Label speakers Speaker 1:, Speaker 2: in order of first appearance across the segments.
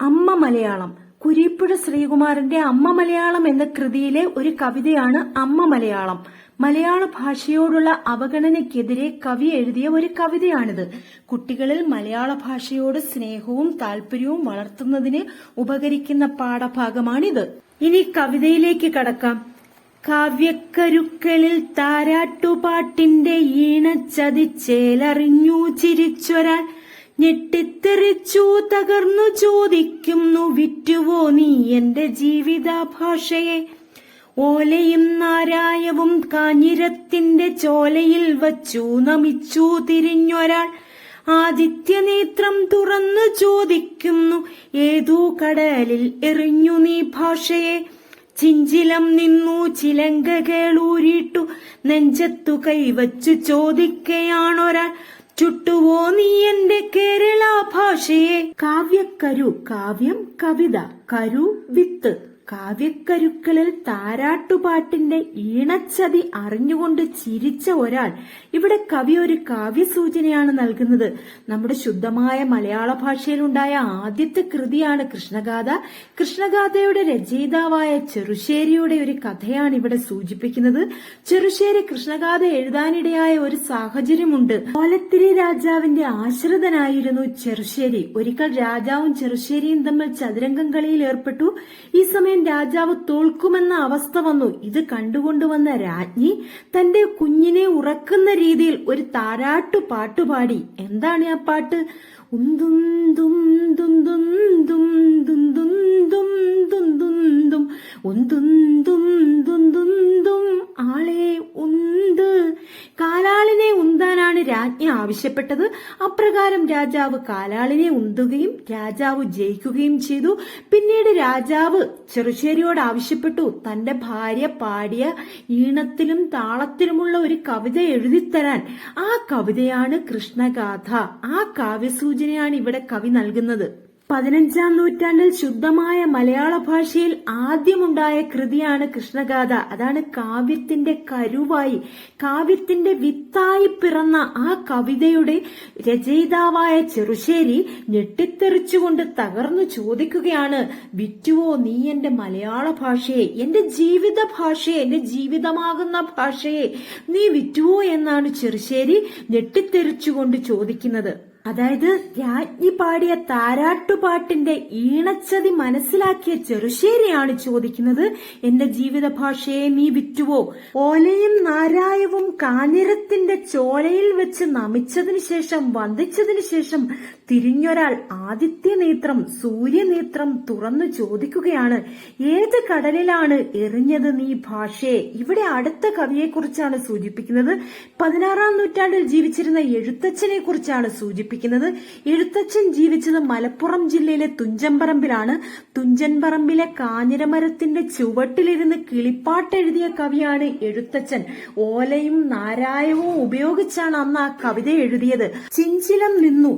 Speaker 1: അമ്മ മലയാളം. കുരീപ്പുഴ ശ്രീകുമാറിന്റെ അമ്മ മലയാളം എന്ന കൃതിയിലെ ഒരു കവിതയാണ് അമ്മ മലയാളം. മലയാള ഭാഷയോടുള്ള അവഗണനയ്ക്കെതിരെ കവി എഴുതിയ ഒരു കവിതയാണിത്. കുട്ടികളിൽ മലയാള ഭാഷയോട് സ്നേഹവും താല്പര്യവും വളർത്തുന്നതിന് ഉപകരിക്കുന്ന പാഠഭാഗമാണിത്. ഇനി കവിതയിലേക്ക് കടക്കാം. കാവ്യക്കരുക്കളിൽ താരാട്ടുപാട്ടിന്റെ ഈണച്ചതിച്ചേലറിഞ്ഞു ചിരിച്ചൊരാൾ ഞെട്ടിത്തെറിച്ചു തകർന്നു ചോദിക്കുന്നു വിറ്റുവോ നീ എന്റെ ജീവിത ഭാഷയെ ഓലയും നാരായവും കാഞ്ഞിരത്തിന്റെ ചോലയിൽ വച്ചു നമിച്ചു തിരിഞ്ഞൊരാൾ ആദിത്യനേത്രം തുറന്നു ചോദിക്കുന്നു ഏതൂ കടലിൽ എറിഞ്ഞു നീ ഭാഷയെ? ചിഞ്ചിലം നിന്നു ചിലങ്ക കേളൂരിട്ടു നെഞ്ചത്തു കൈവച്ചു ചോദിക്കയാണൊരാൾ ചുട്ടുവോ നീ എന്റെ കേരള ഭാഷയെ? കാവ്യക്കരു കാവ്യം കവിത കരു വിത്ത്. കാവ്യക്കരുക്കളിൽ താരാട്ടുപാട്ടിന്റെ ഈണച്ചതി അറിഞ്ഞുകൊണ്ട് ചിരിച്ച ഒരാൾ. ഇവിടെ കവി ഒരു കാവ്യസൂചനയാണ് നൽകുന്നത്. നമ്മുടെ ശുദ്ധമായ മലയാള ഭാഷയിലുണ്ടായ ആദ്യത്തെ കൃതിയാണ് കൃഷ്ണഗാഥ. കൃഷ്ണഗാഥയുടെ രചയിതാവായ ചെറുശ്ശേരിയുടെ ഒരു കഥയാണ് ഇവിടെ സൂചിപ്പിക്കുന്നത്. ചെറുശ്ശേരി കൃഷ്ണഗാഥ എഴുതാനിടയായ ഒരു സാഹചര്യമുണ്ട്. കോലത്തിരി രാജാവിന്റെ ആശ്രിതനായിരുന്നു ചെറുശ്ശേരി. ഒരിക്കൽ രാജാവും ചെറുശ്ശേരിയും തമ്മിൽ ചതുരംഗം കളിയിൽ ഏർപ്പെട്ടു. ഈ സമയം രാജാവ് തോൽക്കുമെന്ന അവസ്ഥ വന്നു ഇത് കണ്ടുകൊണ്ടുവന്ന രാജ്ഞി തന്റെ കുഞ്ഞിനെ ഉറക്കുന്ന രീതിയിൽ ഒരു താരാട്ടു പാട്ടുപാടി എന്താണ് ആ പാട്ട് ഉന്തും ഉന്തും രാജ്ഞി ആവശ്യപ്പെട്ടത് അപ്രകാരം രാജാവ് കാലാളിനെ ഉന്തുകയും രാജാവ് ജയിക്കുകയും ചെയ്തു. പിന്നീട് രാജാവ് ചെറുശ്ശേരിയോട് ആവശ്യപ്പെട്ടു. തന്റെ ഭാര്യ പാടിയ ഈണത്തിലും താളത്തിലുമുള്ള ഒരു കവിത എഴുതിത്തരാൻ. ആ കവിതയാണ് കൃഷ്ണഗാഥ. ആ കാവ്യസൂചനയാണ് ഇവിടെ കവി നൽകുന്നത്. പതിനഞ്ചാം നൂറ്റാണ്ടിൽ ശുദ്ധമായ മലയാള ഭാഷയിൽ ആദ്യമുണ്ടായ കൃതിയാണ് കൃഷ്ണഗാഥ. അതാണ് കാവ്യത്തിന്റെ കരുവായി. കാവ്യത്തിന്റെ വിത്തായി പിറന്ന ആ കവിതയുടെ രചയിതാവായ ചെറുശ്ശേരി ഞെട്ടിത്തെറിച്ചുകൊണ്ട് തകർന്നു ചോദിക്കുകയാണ് വിറ്റുവോ നീ എന്റെ മലയാള ഭാഷയെ? എന്റെ ജീവിത ഭാഷയെ? എന്റെ ജീവിതമാകുന്ന ഭാഷയെ നീ വിറ്റുവോ? എന്നാണ് ചെറുശ്ശേരി ഞെട്ടിത്തെറിച്ചുകൊണ്ട് ചോദിക്കുന്നത്. അതായത് രാജ്ഞി പാടിയ താരാട്ടുപാട്ടിന്റെ ഈണച്ചതി മനസ്സിലാക്കിയ ചെറുശ്ശേരിയാണ് ചോദിക്കുന്നത്. എന്റെ ജീവിത ഭാഷയെ നീ വിറ്റുവോ? ഓലയും നാരായവും കാഞ്ഞിരത്തിന്റെ ചോലയിൽ വെച്ച് നമിച്ചതിനു ശേഷം വന്ദിച്ചതിനു ശേഷം തിരിഞ്ഞൊരാൾ ആദിത്യനേത്രം സൂര്യനേത്രം തുറന്നു ചോദിക്കുകയാണ് ഏത് കടലിലാണ് എറിഞ്ഞത് നീ ഭാഷയെ ഇവിടെ അടുത്ത കവിയെക്കുറിച്ചാണ് സൂചിപ്പിക്കുന്നത്. പതിനാറാം നൂറ്റാണ്ടിൽ ജീവിച്ചിരുന്ന എഴുത്തച്ഛനെ കുറിച്ചാണ് സൂചിപ്പിക്കുന്നത്. എഴുത്തച്ഛൻ ജീവിച്ചത് മലപ്പുറം ജില്ലയിലെ തുഞ്ചൻപറമ്പിലാണ്. തുഞ്ചൻപറമ്പിലെ കാഞ്ഞിരമരത്തിന്റെ ചുവട്ടിലിരുന്ന് കിളിപ്പാട്ടെഴുതിയ കവിയാണ് എഴുത്തച്ഛൻ. ഓലയും നാരായവും ഉപയോഗിച്ചാണ് അന്ന് ആ കവിത എഴുതിയത്. ചിഞ്ചിലം നിന്നു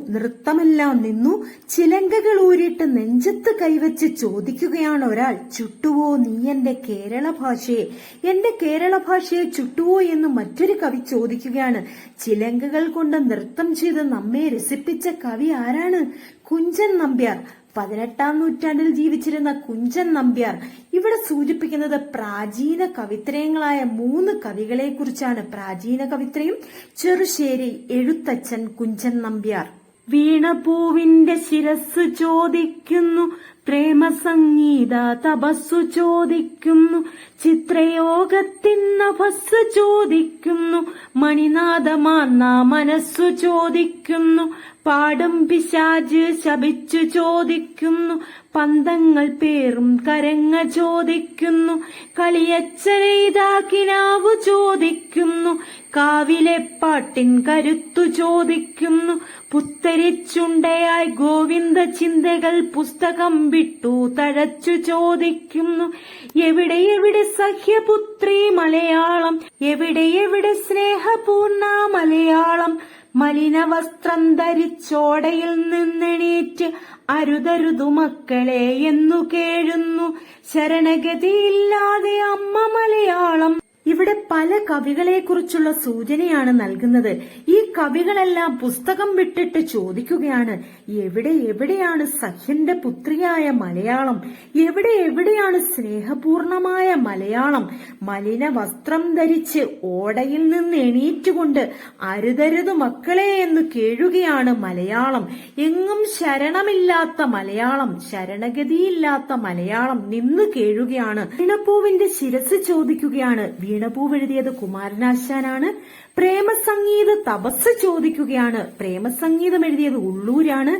Speaker 1: നൃത്തമെല്ലാം നിന്നു ചിലങ്കകൾ ഊരിട്ട് നെഞ്ചത്ത് കൈവച്ച് ചോദിക്കുകയാണ് ഒരാൾ. ചുട്ടുവോ നീ എന്റെ കേരള ഭാഷയെ? എന്റെ കേരള ഭാഷയെ ചുട്ടുവോ എന്ന് മറ്റൊരു കവി ചോദിക്കുകയാണ്. ചിലങ്കകൾ കൊണ്ട് നൃത്തം ചെയ്ത് നമ്മെ രസിപ്പിച്ച കവി ആരാണ്? കുഞ്ചൻ നമ്പ്യാർ. പതിനെട്ടാം നൂറ്റാണ്ടിൽ ജീവിച്ചിരുന്ന കുഞ്ചൻ നമ്പ്യാർ. ഇവിടെ സൂചിപ്പിക്കുന്നത് പ്രാചീന കവിത്രയങ്ങളായ മൂന്ന് കവികളെ കുറിച്ചാണ് പ്രാചീന കവിത്രയും ചെറുശ്ശേരി എഴുത്തച്ഛൻ കുഞ്ചൻ നമ്പ്യാർ. വീണപൂവിന്റെ ശിരസ് ചോദിക്കുന്നു പ്രേമസംഗീത തപസ്സു ചോദിക്കുന്നു ചിത്രയോഗത്തിൻ നഭസ് ചോദിക്കുന്നു മണിനാഥമാന്ന മനസ്സു ചോദിക്കുന്നു പാടും പിശാജ് ശപിച്ചു ചോദിക്കുന്നു. പന്തങ്ങൾ പേറും കരങ്ങ ചോദിക്കുന്നു. കളിയച്ചനെയ്താക്കിനാവു ചോദിക്കുന്നു. കാവിലെ പാട്ടിൻ കരുത്തു ചോദിക്കുന്നു. പുത്തരിച്ചുണ്ടയായി ഗോവിന്ദ ചിന്തകൾ പുസ്തകം വിട്ടു തഴച്ചു ചോദിക്കുന്നു. എവിടെ എവിടെ സഹ്യപുത്രി മലയാളം? എവിടെ എവിടെ സ്നേഹപൂർണ മലയാളം? മലിന വസ്ത്രം ധരിച്ചോടയിൽ നിന്നെണീറ്റ് അരുതരുതു മക്കളെ എന്നു കേഴുന്നു. ശരണഗതിയില്ലാതെ അമ്മ മലയാളം. ഇവിടെ പല കവികളെ കുറിച്ചുള്ള സൂചനയാണ് നൽകുന്നത്. ഈ കവികളെല്ലാം പുസ്തകം വിട്ടിട്ട് ചോദിക്കുകയാണ് എവിടെ എവിടെയാണ് സഖ്യന്റെ പുത്രിയായ മലയാളം? എവിടെ എവിടെയാണ് സ്നേഹപൂർണമായ മലയാളം? മലിന വസ്ത്രം ധരിച്ച് ഓടയിൽ നിന്ന് എണീറ്റുകൊണ്ട് അരുതരുത് മക്കളെ എന്ന് കേഴുകയാണ് മലയാളം. എങ്ങും ശരണമില്ലാത്ത മലയാളം ശരണഗതിയില്ലാത്ത മലയാളം നിന്ന് കേഴുകയാണ്. വീണപ്പൂവിന്റെ ശിരസ് ചോദിക്കുകയാണ്. വീണപ്പൂവ് എഴുതിയത് കുമാരനാശാനാണ്. പ്രേമസംഗീത തപസ് ചോദിക്കുകയാണ്. പ്രേമസംഗീതം എഴുതിയത് ഉള്ളൂരാണ്.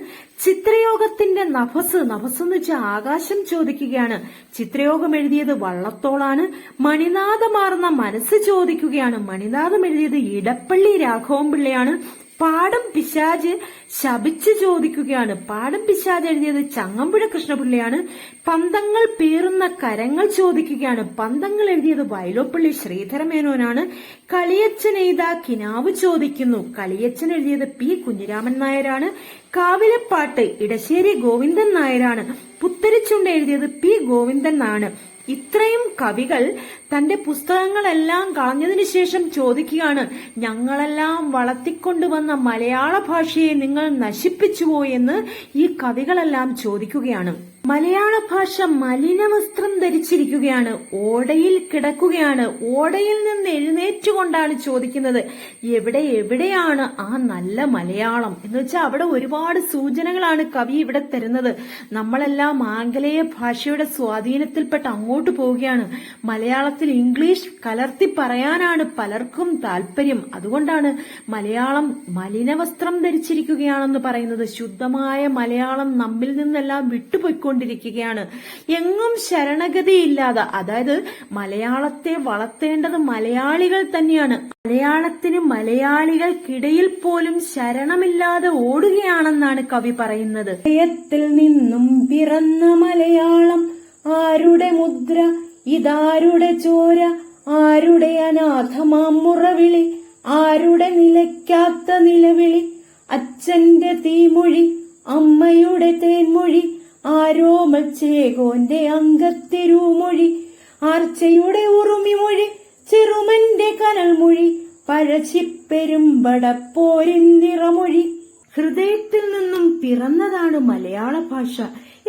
Speaker 1: ചിത്രയോഗത്തിന്റെ നഭസ് നഭസ് എന്ന് വെച്ചാൽ ആകാശം ചോദിക്കുകയാണ്. ചിത്രയോഗം എഴുതിയത് വള്ളത്തോളാണ്. മണിനാഥമാർന്ന മനസ്സ് ചോദിക്കുകയാണ്. മണിനാഥം എഴുതിയത് ഇടപ്പള്ളി രാഘവൻ പിള്ളയാണ് പാടം പിശാജ് ശപിച്ച് ചോദിക്കുകയാണ്. പാടം പിശാജ് എഴുതിയത് ചങ്ങമ്പുഴ കൃഷ്ണപിള്ളയാണ്. പന്തങ്ങൾ പേറുന്ന കരങ്ങൾ ചോദിക്കുകയാണ്. പന്തങ്ങൾ എഴുതിയത് വയലോപ്പള്ളി ശ്രീധരമേനോനാണ്. കളിയച്ചൻ എഴുതാ കിനാവ് ചോദിക്കുന്നു. കളിയച്ചൻ എഴുതിയത് പി കുഞ്ഞിരാമൻ നായരാണ്. കാവിലപ്പാട്ട് ഇടശ്ശേരി ഗോവിന്ദൻ നായരാണ്. പുത്തരിച്ചുണ്ട് എഴുതിയത് പി ഗോവിന്ദൻ ആണ്. ഇത്രയും കവികൾ തന്റെ പുസ്തകങ്ങളെല്ലാം കളഞ്ഞതിനു ശേഷം ചോദിക്കുകയാണ് ഞങ്ങളെല്ലാം വളർത്തിക്കൊണ്ടുവന്ന മലയാള ഭാഷയെ നിങ്ങൾ നശിപ്പിച്ചുവോ ഈ കവികളെല്ലാം ചോദിക്കുകയാണ്. മലയാള ഭാഷ മലിനവസ്ത്രം ധരിച്ചിരിക്കുകയാണ് ഓടയിൽ കിടക്കുകയാണ് ഓടയിൽ നിന്ന് എഴുന്നേറ്റുകൊണ്ടാണ് ചോദിക്കുന്നത്. എവിടെ എവിടെയാണ് ആ നല്ല മലയാളം? എന്ന് വെച്ചാൽ അവിടെ ഒരുപാട് സൂചനകളാണ് കവി ഇവിടെ തരുന്നത്. നമ്മളെല്ലാം ആംഗലേയ ഭാഷയുടെ സ്വാധീനത്തിൽപ്പെട്ട് അങ്ങോട്ട് പോവുകയാണ്. മലയാളത്തിൽ ഇംഗ്ലീഷ് കലർത്തി പറയാനാണ് പലർക്കും താല്പര്യം. അതുകൊണ്ടാണ് മലയാളം മലിനവസ്ത്രം ധരിച്ചിരിക്കുകയാണെന്ന് പറയുന്നത്. ശുദ്ധമായ മലയാളം നമ്മിൽ നിന്നെല്ലാം വിട്ടുപോയിക്കൊണ്ടിരിക്കുകയാണ്. എങ്ങും ശരണഗതിയില്ലാതെ അതായത് മലയാളത്തെ വളർത്തേണ്ടത് മലയാളികൾ തന്നെയാണ്. മലയാളത്തിന് മലയാളികൾക്കിടയിൽ പോലും ശരണമില്ലാതെ ഓടുകയാണെന്നാണ് കവി പറയുന്നത്. ഹൃദയത്തിൽ നിന്നും പിറന്ന മലയാളം ആരുടെ മുദ്ര ഇതാരുടെ ചോര? ആരുടെ അനാഥമാം മുറവിളി? ആരുടെ നിലയ്ക്കാത്ത നിലവിളി? അച്ഛന്റെ തീമൊഴി അമ്മയുടെ തേൻമൊഴി ആരോ മച്ചേകോന്റെ അങ്കത്തിരുമൊഴി ആർച്ചയുടെ ഉറുമിമൊഴി ചെറുമന്റെ കനൽമൊഴി പഴച്ചിപ്പെരുമ്പടപ്പോരിന്തിറമൊഴി ഹൃദയത്തിൽ നിന്നും പിറന്നതാണ് മലയാള ഭാഷ.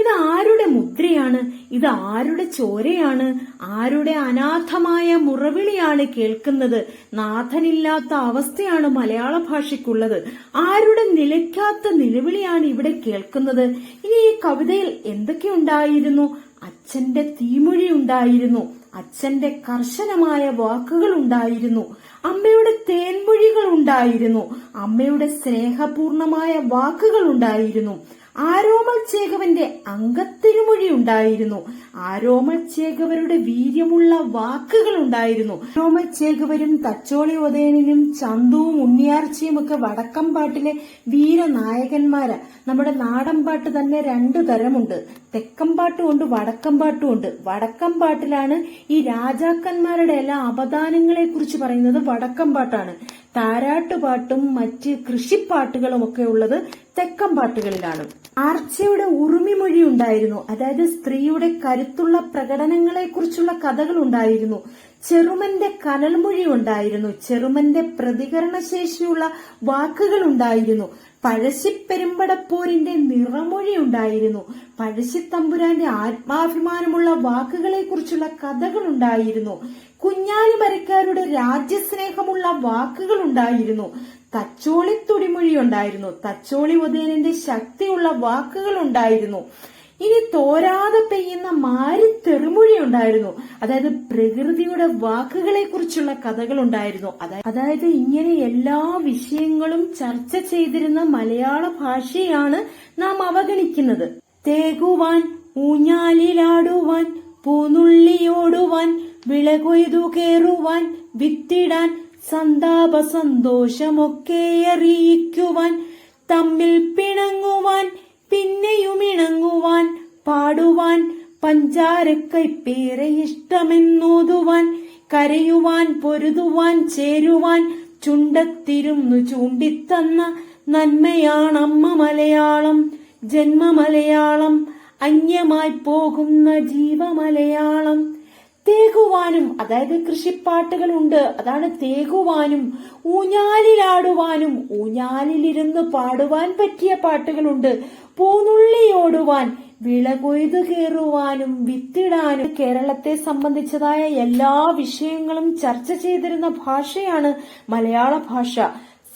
Speaker 1: ഇത് ആരുടെ മുദ്രയാണ്? ഇത് ആരുടെ ചോരയാണ്? ആരുടെ അനാഥമായ മുറവിളിയാണ് കേൾക്കുന്നത്? നാഥനില്ലാത്ത അവസ്ഥയാണ് മലയാള ഭാഷയ്ക്കുള്ളത്. ആരുടെ നിലയ്ക്കാത്ത നിലവിളിയാണ് ഇവിടെ കേൾക്കുന്നത്? ഇനി ഈ കവിതയിൽ എന്തൊക്കെ ഉണ്ടായിരുന്നു? അച്ഛന്റെ തീമൊഴി ഉണ്ടായിരുന്നു. അച്ഛന്റെ കർശനമായ വാക്കുകൾ ഉണ്ടായിരുന്നു. അമ്മയുടെ തേൻമൊഴികൾ ഉണ്ടായിരുന്നു. അമ്മയുടെ സ്നേഹപൂർണമായ വാക്കുകൾ ഉണ്ടായിരുന്നു. ആരോമൽ ചേകവന്റെ അംഗത്തിരുമൊഴി ഉണ്ടായിരുന്നു ആരോമൽ ചേകവരുടെ വീര്യമുള്ള വാക്കുകൾ ഉണ്ടായിരുന്നു ആരോമൽ ചേകവരും തച്ചോളി ഉദയനും ചന്തുവും ഉണ്ണിയാർച്ചയും ഒക്കെ വടക്കംപാട്ടിലെ വീരനായകന്മാരാ. നമ്മുടെ നാടൻ പാട്ട് തന്നെ രണ്ടു തരമുണ്ട്. തെക്കമ്പാട്ടും ഉണ്ട് വടക്കമ്പാട്ടും ഉണ്ട്. വടക്കമ്പാട്ടിലാണ് ഈ രാജാക്കന്മാരുടെ എല്ലാ അവദാനങ്ങളെ കുറിച്ച് പറയുന്നത് വടക്കമ്പാട്ടാണ് താരാട്ടുപാട്ടും മറ്റ് കൃഷിപ്പാട്ടുകളും ഒക്കെ ഉള്ളത് തെക്കം പാട്ടുകളിലാണ്. ആർച്ചയുടെ ഉറുമിമൊഴി ഉണ്ടായിരുന്നു. അതായത് സ്ത്രീയുടെ കരുത്തുള്ള പ്രകടനങ്ങളെ കുറിച്ചുള്ള കഥകൾ ഉണ്ടായിരുന്നു. ചെറുമന്റെ കനൽമൊഴി ഉണ്ടായിരുന്നു. ചെറുമന്റെ പ്രതികരണശേഷിയുള്ള വാക്കുകൾ ഉണ്ടായിരുന്നു. പഴശ്ശിപ്പെരുമ്പടപ്പോരിന്റെ നിറമൊഴി ഉണ്ടായിരുന്നു. പഴശ്ശിത്തമ്പുരാന്റെ ആത്മാഭിമാനമുള്ള വാക്കുകളെ കുറിച്ചുള്ള കഥകൾ ഉണ്ടായിരുന്നു. കുഞ്ഞാലി മരക്കാരുടെ രാജ്യസ്നേഹമുള്ള വാക്കുകൾ ഉണ്ടായിരുന്നു തച്ചോളി തുടിമൊഴി ഉണ്ടായിരുന്നു തച്ചോളി ഉദയനന്റെ ശക്തിയുള്ള വാക്കുകൾ ഉണ്ടായിരുന്നു ഇനി തോരാതെ പെയ്യുന്ന മാരി തെറുമൊഴി ഉണ്ടായിരുന്നു അതായത് പ്രകൃതിയുടെ വാക്കുകളെ കുറിച്ചുള്ള കഥകൾ ഉണ്ടായിരുന്നു അതായത് ഇങ്ങനെ എല്ലാ വിഷയങ്ങളും ചർച്ച ചെയ്തിരുന്ന മലയാള ഭാഷയാണ് നാം അവഗണിക്കുന്നത്. തേകുവാൻ ഊഞ്ഞാലിലാടുവാൻ പൂനുള്ളിയോടുവാൻ വിളകൊയ്തു കേറുവാൻ വിത്തിടാൻ സന്താപ സന്തോഷമൊക്കെ അറിയിക്കുവാൻ തമ്മിൽ പിണങ്ങുവാൻ പിന്നെയും ഇണങ്ങുവാൻ പാടുവാൻ പഞ്ചാരക്കൈപ്പേറെ ഇഷ്ടമെന്നോതുവാൻ കരയുവാൻ പൊരുതുവാൻ ചേരുവാൻ ചുണ്ടത്തിരുന്നു ചൂണ്ടിത്തന്ന നന്മയാണമ്മ മലയാളം ജന്മമലയാളം അന്യമായി പോകുന്ന ജീവമലയാളം തേകുവാനും അതായത് കൃഷിപ്പാട്ടുകളുണ്ട്. അതാണ് തേകുവാനും ഊഞ്ഞാലിലാടുവാനും ഊഞ്ഞാലിലിരുന്ന് പാടുവാൻ പറ്റിയ പാട്ടുകളുണ്ട്. പൂനുള്ളിയോടുവാൻ വിള കൊയ്തു കയറുവാനും വിത്തിടാനും കേരളത്തെ സംബന്ധിച്ചതായ എല്ലാ വിഷയങ്ങളും ചർച്ച ചെയ്തിരുന്ന ഭാഷയാണ് മലയാള ഭാഷ.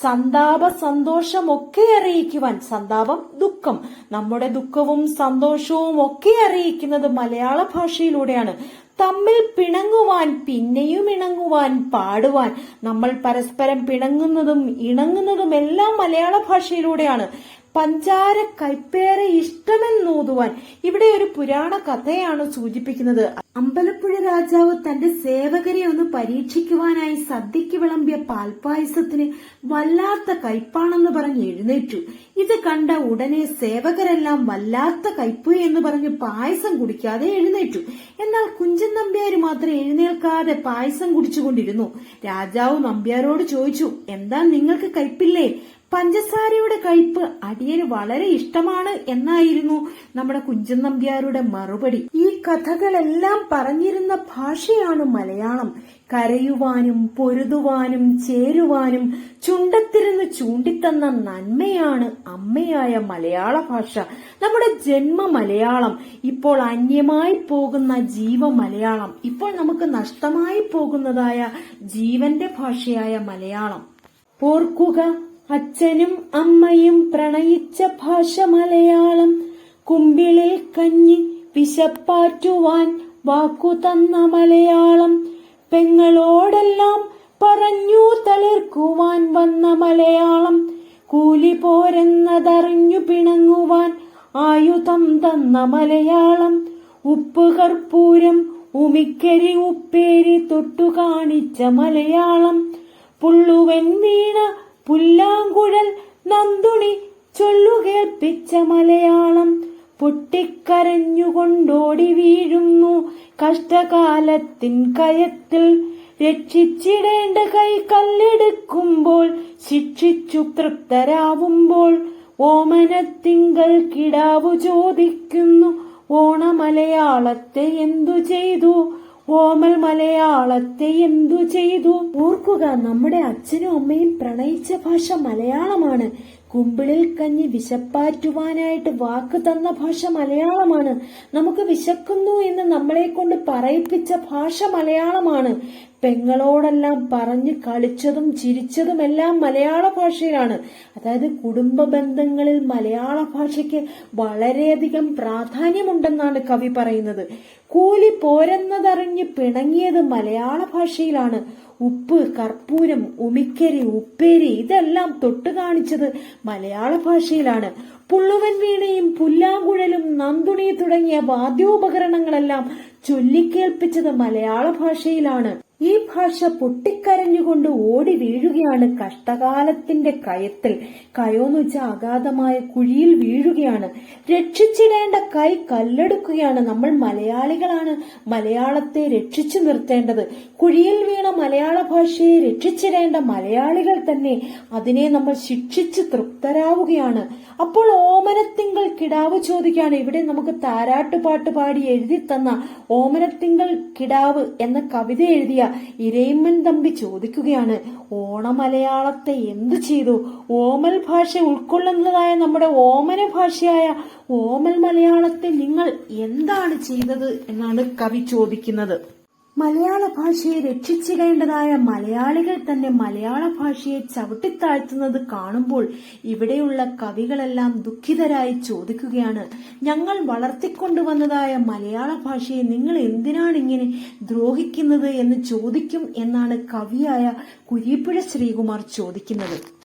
Speaker 1: സന്താപ സന്തോഷമൊക്കെ അറിയിക്കുവാൻ സന്താപം ദുഃഖം. നമ്മുടെ ദുഃഖവും സന്തോഷവും ഒക്കെ അറിയിക്കുന്നത് മലയാള ഭാഷയിലൂടെയാണ്. തമ്മിൽ പിണങ്ങുവാൻ പിന്നെയും ഇണങ്ങുവാൻ പാടുവാൻ നമ്മൾ പരസ്പരം പിണങ്ങുന്നതും ഇണങ്ങുന്നതും എല്ലാം മലയാള ഭാഷയിലൂടെയാണ്. പഞ്ചാര കൈപ്പേറെ ഇഷ്ടമെന്നോതുവാൻ ഇവിടെ ഒരു പുരാണ കഥയാണ് സൂചിപ്പിക്കുന്നത്. അമ്പലപ്പുഴ രാജാവ് തന്റെ സേവകരെ ഒന്ന് പരീക്ഷിക്കുവാനായി സദ്യക്ക് വിളമ്പിയ പാൽപായസത്തിന് വല്ലാത്ത കയ്പാണെന്ന് പറഞ്ഞ് എഴുന്നേറ്റു. ഇത് കണ്ട ഉടനെ സേവകരെല്ലാം വല്ലാത്ത കയ്പ് എന്ന് പറഞ്ഞ് പായസം കുടിക്കാതെ എഴുന്നേറ്റു. എന്നാൽ കുഞ്ചൻ നമ്പ്യാർ മാത്രം എഴുന്നേൽക്കാതെ പായസം കുടിച്ചുകൊണ്ടിരുന്നു. രാജാവ് നമ്പ്യാരോട് ചോദിച്ചു എന്താ നിങ്ങൾക്ക് കയ്പില്ലേ? പഞ്ചസാരയുടെ കയ്പ് അടിയന് വളരെ ഇഷ്ടമാണ് എന്നായിരുന്നു നമ്മുടെ കുഞ്ചൻ നമ്പ്യാരുടെ മറുപടി. ഈ കഥകളെല്ലാം പറഞ്ഞിരുന്ന ഭാഷയാണ് മലയാളം. കരയുവാനും പൊരുതുവാനും ചേരുവാനും ചുണ്ടത്തിരുന്ന് ചൂണ്ടിത്തന്ന നന്മയാണ് അമ്മയായ മലയാള ഭാഷ. നമ്മുടെ ജന്മ മലയാളം. ഇപ്പോൾ അന്യമായി പോകുന്ന ജീവ മലയാളം. ഇപ്പോൾ നമുക്ക് നഷ്ടമായി പോകുന്നതായ ജീവന്റെ ഭാഷയായ മലയാളം. ഓർക്കുക അച്ഛനും അമ്മയും പ്രണയിച്ച ഭാഷ മലയാളം. കുമ്പിളിൽ കഞ്ഞി വിശപ്പാറ്റുവാൻ വാക്കു തന്ന മലയാളം. പെങ്ങളോടെല്ലാം പറഞ്ഞു തളിർക്കുവാൻ വന്ന മലയാളം. കൂലി പോരെന്നതറിഞ്ഞു പിണങ്ങുവാൻ ആയുധം തന്ന മലയാളം. ഉപ്പ് കർപ്പൂരം ഉമിക്കരി ഉപ്പേരി തൊട്ടു കാണിച്ച മലയാളം. പുള്ളുവൻ വീണ പുല്ലാങ്കുഴൽ നന്ദുണി ചൊല്ലുകേൾപ്പിച്ച മലയാളം. പൊട്ടിക്കരഞ്ഞുകൊണ്ടോടി വീഴുന്നു കഷ്ടകാലത്തിൻ കയത്തിൽ. രക്ഷിച്ചിടേണ്ട കൈ കല്ലെടുക്കുമ്പോൾ ശിക്ഷിച്ചു തൃപ്തരാവുമ്പോൾ ഓമനത്തിങ്കൾ കിടാവു ചോദിക്കുന്നു ഓണമലയാളത്തെ എന്തു ചെയ്തു? ഓമൽ മലയാളത്തെ എന്തു ചെയ്തു? ഓർക്കുക നമ്മുടെ അച്ഛനും അമ്മയും പ്രണയിച്ച ഭാഷ മലയാളമാണ്. കുമ്പിളിൽ കഞ്ഞി വിശപ്പാറ്റുവാനായിട്ട് വാക്ക് തന്ന ഭാഷ മലയാളമാണ്. നമുക്ക് വിശക്കുന്നു എന്ന് നമ്മളെ കൊണ്ട് പറയിപ്പിച്ച ഭാഷ മലയാളമാണ്. പെങ്ങളോടെല്ലാം പറഞ്ഞ് കളിച്ചതും ചിരിച്ചതും എല്ലാം മലയാള ഭാഷയിലാണ്. അതായത് കുടുംബ ബന്ധങ്ങളിൽ മലയാള ഭാഷയ്ക്ക് വളരെയധികം പ്രാധാന്യമുണ്ടെന്നാണ് കവി പറയുന്നത്. കൂലി പോരെന്നതറിഞ്ഞ് പിണങ്ങിയത് മലയാള ഭാഷയിലാണ്. ഉപ്പ് കർപ്പൂരം ഉമിക്കരി ഉപ്പേരി ഇതെല്ലാം തൊട്ടു കാണിച്ചത് മലയാള ഭാഷയിലാണ്. പുള്ളുവൻ വീണയും പുല്ലാങ്കുഴലും നന്ദുണി തുടങ്ങിയ വാദ്യോപകരണങ്ങളെല്ലാം ചൊല്ലിക്കേൽപ്പിച്ചത് മലയാള ഭാഷയിലാണ്. ഈ ഭാഷ പൊട്ടിക്കരഞ്ഞുകൊണ്ട് ഓടി വീഴുകയാണ് കഷ്ടകാലത്തിന്റെ കയത്തിൽ. കയോന്ന് അഗാധമായ കുഴിയിൽ വീഴുകയാണ്. രക്ഷിച്ചിടേണ്ട കൈ കല്ലെടുക്കുകയാണ് നമ്മൾ മലയാളികളാണ്. മലയാളത്തെ രക്ഷിച്ചു നിർത്തേണ്ടത്. കുഴിയിൽ വീണ മലയാള ഭാഷയെ രക്ഷിച്ചിടേണ്ട മലയാളികൾ തന്നെ അതിനെ നമ്മൾ ശിക്ഷിച്ച് തൃപ്തരാവുകയാണ്. അപ്പോൾ ഓമനത്തിങ്കൾ കിടാവ് ചോദിക്കുകയാണ്. ഇവിടെ നമുക്ക് താരാട്ടുപാട്ട് പാടി എഴുതി തന്ന ഓമനത്തിങ്കൾ കിടാവ് എന്ന കവിത എഴുതിയ ഇരയിമ്മൻ തമ്പി ചോദിക്കുകയാണ് ഓണമലയാളത്തെ എന്തു ചെയ്തു? ഓമൽ ഭാഷ ഉൾക്കൊള്ളുന്നതായ നമ്മുടെ ഓമന ഭാഷയായ ഓമൽ മലയാളത്തെ നിങ്ങൾ എന്താണ് ചെയ്തത് എന്നാണ് കവി ചോദിക്കുന്നത്. മലയാള ഭാഷയെ രക്ഷിച്ചിടേണ്ടതായ മലയാളികൾ തന്നെ മലയാള ഭാഷയെ ചവിട്ടിത്താഴ്ത്തുന്നത് കാണുമ്പോൾ ഇവിടെയുള്ള കവികളെല്ലാം ദുഃഖിതരായി ചോദിക്കുകയാണ്. ഞങ്ങൾ വളർത്തിക്കൊണ്ടുവന്നതായ മലയാള ഭാഷയെ നിങ്ങൾ എന്തിനാണ് ഇങ്ങനെ ദ്രോഹിക്കുന്നത് എന്ന് ചോദിക്കും എന്നാണ് കവിയായ കുരീപ്പുഴ ശ്രീകുമാർ ചോദിക്കുന്നത്.